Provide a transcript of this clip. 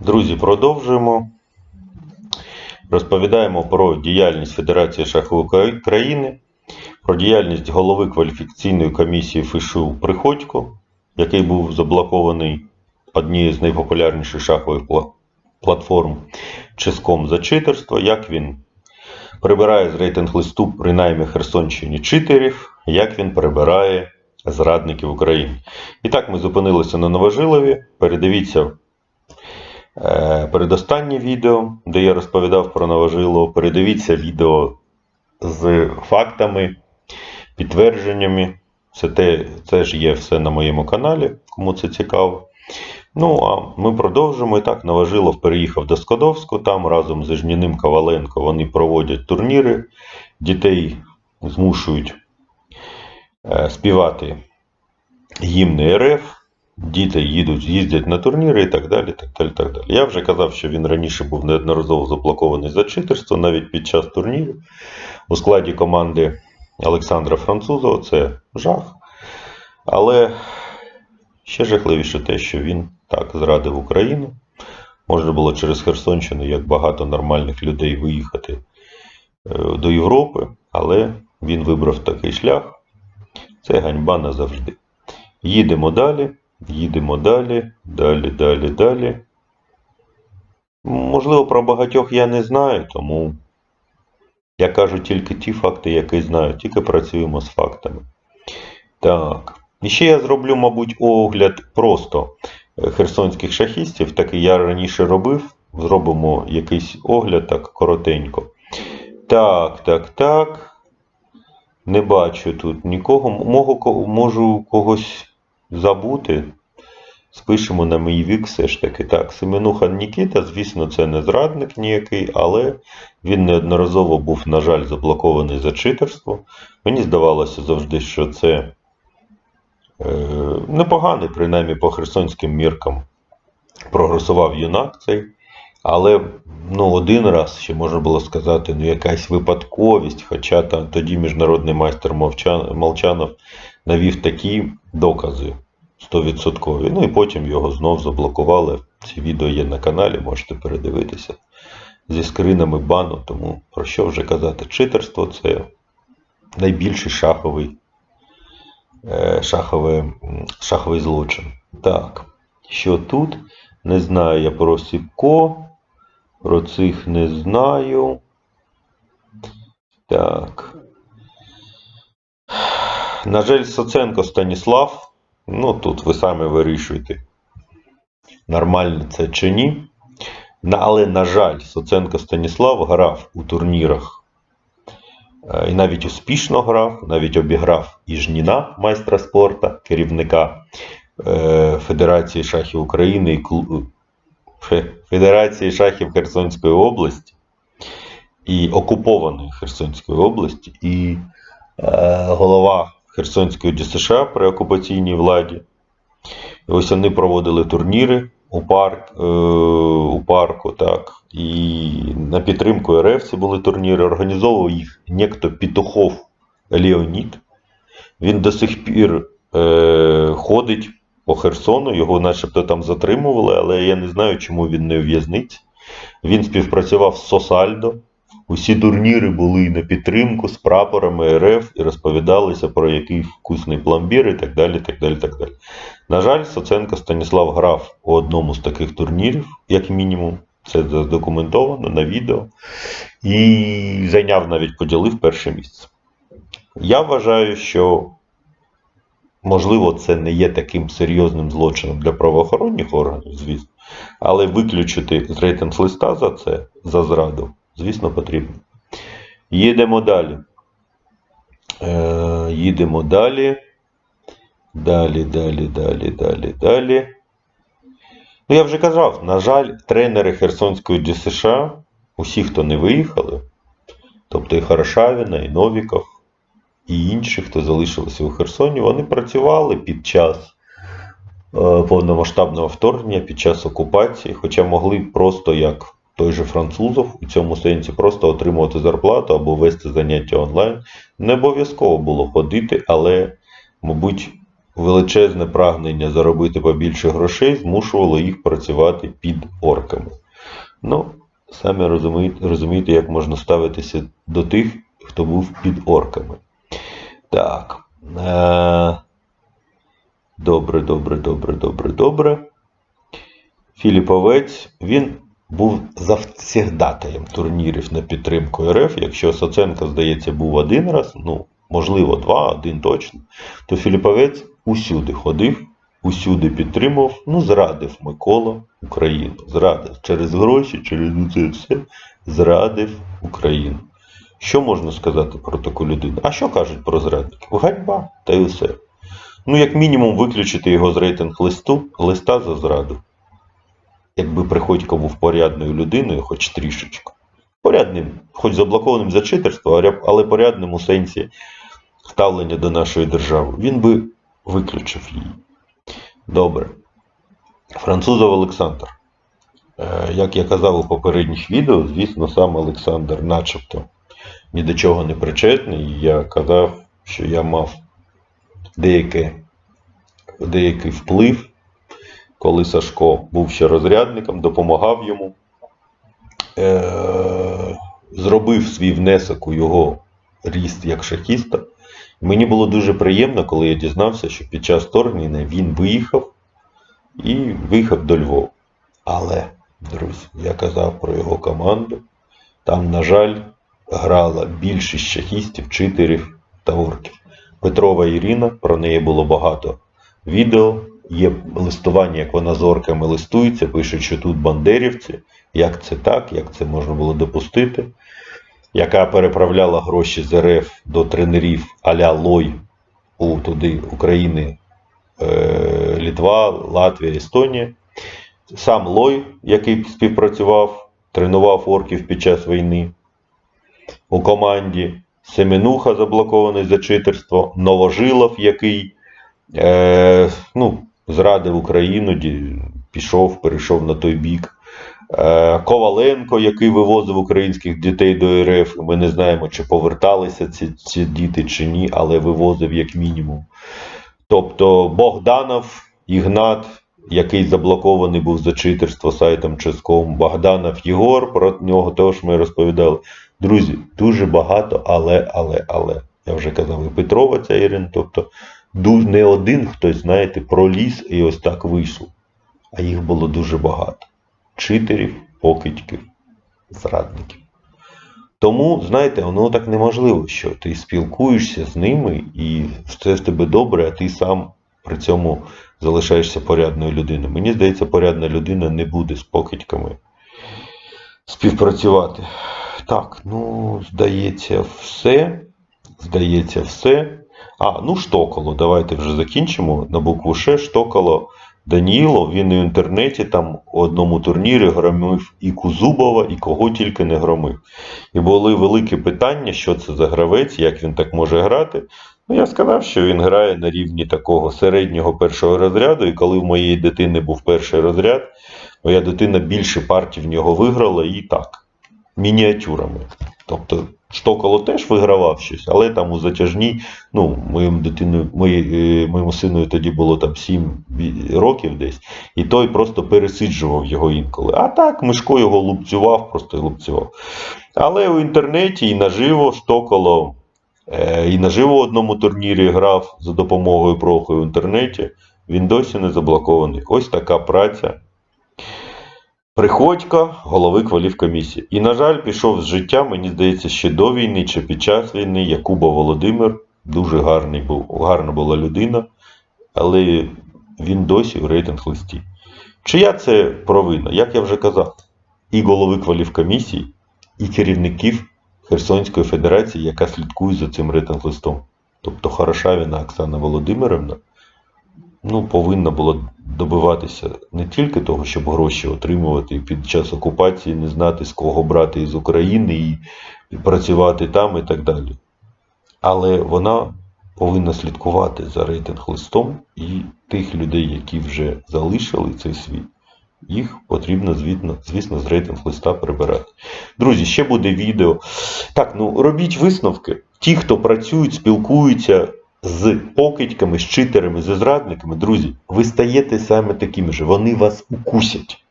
Друзі, продовжуємо. Розповідаємо про діяльність Федерації шахової країни, про діяльність голови кваліфікаційної комісії ФИШУ Приходько, який був заблокований однією з найпопулярніших шахових платформ Ческом за читерство, як він прибирає з рейтинг листу принаймні Херсонщині читерів, як він прибирає зрадників України. І так ми зупинилися на Новожилові. Передивіться Передостаннє відео, де я розповідав про Новожило, передивіться відео з фактами, підтвердженнями. Це, те, це ж є все на моєму каналі, кому це цікаво. Ну, а ми продовжимо. І так, Новожилов переїхав до Скадовську, там разом з Жняним Коваленко вони проводять турніри, дітей змушують е, співати гімни РФ. Діти їдуть, їздять на турніри і так далі. так далі, так далі. Я вже казав, що він раніше був неодноразово заблокований за читерство, навіть під час турнірів у складі команди Олександра Французова. Це жах. Але ще жахливіше те, що він так зрадив Україну. Можна було через Херсонщину, як багато нормальних людей, виїхати е, до Європи, але він вибрав такий шлях. Це ганьба назавжди. Їдемо далі. Їдемо далі, далі, далі, далі. Можливо, про багатьох я не знаю, тому я кажу тільки ті факти, які знаю, тільки працюємо з фактами. Так. І ще я зроблю, мабуть, огляд просто е, херсонських шахістів, так і я раніше робив. Зробимо якийсь огляд так коротенько. Так, так, так. Не бачу тут нікого. Можу когось забути. Спишемо на мій вік все ж таки. Так, Семенуха Нікіта, звісно, це не зрадник ніякий, але він неодноразово був, на жаль, заблокований за читерство. Мені здавалося завжди, що це е, непоганий, принаймні по херсонським міркам, прогресував юнак цей. Але ну, один раз ще можна було сказати, ну якась випадковість, хоча там тоді міжнародний майстер Молчанов навів такі докази 100%. Ну і потім його знов заблокували. Ці відео є на каналі, можете передивитися зі скринами бану. Тому про що вже казати? Читерство це найбільший шаховий, е, шаховий, шаховий злочин. Так, що тут? Не знаю я про Сіпко, про цих не знаю. Так. На жаль, Соценко Станіслав. Ну, тут ви самі вирішуєте, нормально це чи ні. Але, на жаль, Соценко Станіслав грав у турнірах. е, І навіть успішно грав, навіть обіграв і Жніна, майстра спорта, керівника е, Федерації шахів України і Федерації шахів Херсонської області і окупованої Херсонської області, і е, голова Херсонської ДСШ при окупаційній владі. І ось вони проводили турніри у, парк, е, у парку, так. І на підтримку РФ ці були турніри. Організовував їх некто Петухов Леонід. Він до сих пір е, ходить по Херсону, його начебто там затримували, але я не знаю, чому він не у в'язниці. Він співпрацював з Сосальдо. Усі турніри були на підтримку з прапорами РФ і розповідалися про який вкусний пломбір і так далі. так далі, так далі. На жаль, Соценко Станіслав грав у одному з таких турнірів, як мінімум. Це задокументовано на відео. І зайняв навіть поділив перше місце. Я вважаю, що можливо це не є таким серйозним злочином для правоохоронних органів, звісно, але виключити з рейтинг листа за це, за зраду, звісно, потрібно. Їдемо далі. Е, їдемо далі. Далі, далі, далі, далі, далі. Ну, я вже казав, на жаль, тренери Херсонської ДСШ, усі, хто не виїхали, тобто і Хорошавіна, і Новіков, і інші, хто залишилися у Херсоні, вони працювали під час е, повномасштабного вторгнення, під час окупації, хоча могли просто як той же французов у цьому сенсі просто отримувати зарплату або вести заняття онлайн. Не обов'язково було ходити, але, мабуть, величезне прагнення заробити побільше грошей змушувало їх працювати під орками. Ну, самі розумієте, розумієте, як можна ставитися до тих, хто був під орками. Так. Е- Добре, добре, добре, добре, добре. Філіповець, він був завсігдатаєм турнірів на підтримку РФ. Якщо Соценко, здається, був один раз, ну, можливо, два, один точно, то Філіповець усюди ходив, усюди підтримував, ну, зрадив Микола Україну. Зрадив через гроші, через це все, зрадив Україну. Що можна сказати про таку людину? А що кажуть про зрадників? Ганьба, та й усе. Ну, як мінімум, виключити його з рейтинг листу, листа за зраду. Якби Приходько був порядною людиною, хоч трішечки. Порядним, хоч заблокованим за читерство, але порядним у сенсі ставлення до нашої держави. Він би виключив її. Добре. Французов Олександр. Е, Як я казав у попередніх відео, звісно, сам Олександр начебто ні до чого не причетний. Я казав, що я мав деяке, деякий вплив, коли Сашко був ще розрядником, допомагав йому, е- зробив свій внесок у його ріст як шахіста. Мені було дуже приємно, коли я дізнався, що під час вторгнення він виїхав і виїхав до Львова. Але, друзі, я казав про його команду. Там, на жаль, грала більшість шахістів, читерів та орків. Петрова Ірина, про неї було багато відео. Є листування, як вона з орками листується, пишуть, що тут бандерівці. Як це так, як це можна було допустити? Яка переправляла гроші з РФ до тренерів а-ля Лой у туди України, е, Літва, Латвія, Естонія. Сам Лой, який співпрацював, тренував орків під час війни у команді. Семенуха заблокований за читерство, Новожилов, який е, ну, зрадив Україну, пішов, перейшов на той бік. Е, Коваленко, який вивозив українських дітей до РФ. Ми не знаємо, чи поверталися ці, ці діти чи ні, але вивозив як мінімум. Тобто Богданов, Ігнат, який заблокований був за читерство сайтом Ческом, Богданов Єгор, про нього теж ми розповідали. Друзі, дуже багато, але, але, але. Я вже казав, і Петрова ця Ірина, тобто не один хтось, знаєте, проліз і ось так вийшов. А їх було дуже багато. Читерів, покидьків, зрадників. Тому, знаєте, воно так неможливо, що ти спілкуєшся з ними і все в тебе добре, а ти сам при цьому залишаєшся порядною людиною. Мені здається, порядна людина не буде з покидьками співпрацювати. Так, ну, здається, все. Здається, все. А, ну Штоколо, давайте вже закінчимо на букву Ш. Штоколо Даніло, він і в інтернеті там у одному турнірі громив і Кузубова, і кого тільки не громив. І були великі питання, що це за гравець, як він так може грати. Ну, я сказав, що він грає на рівні такого середнього першого розряду, і коли в моєї дитини був перший розряд, моя дитина більше партій в нього виграла і так, мініатюрами. Тобто Штоколо теж вигравав щось, але там у затяжній, ну, моєму дитину, моє- е, моєму сину тоді було там 7 років десь, і той просто пересиджував його інколи. А так, Мишко його лупцював, просто лупцював. Але у інтернеті і наживо Штоколо е, і наживо в одному турнірі грав за допомогою проху в інтернеті. Він досі не заблокований. Ось така праця. Приходько, голови кваліфкомісії. І, на жаль, пішов з життя, мені здається, ще до війни чи під час війни Якуба Володимир. Дуже гарний був, гарна була людина, але він досі в рейтинг листі. Чия це провина? Як я вже казав, і голови кваліфкомісії, і керівників Херсонської Федерації, яка слідкує за цим рейтинг листом. Тобто Хорошавіна Оксана Володимирівна ну, повинна була добиватися не тільки того, щоб гроші отримувати під час окупації, не знати, з кого брати із України і, працювати там і так далі. Але вона повинна слідкувати за рейтинг листом і тих людей, які вже залишили цей світ. Їх потрібно, звітно, звісно, з рейтинг листа прибирати. Друзі, ще буде відео. Так, ну робіть висновки. Ті, хто працюють, спілкуються з покидьками, з читерами, з зрадниками, друзі, ви стаєте саме такими же. Вони вас укусять.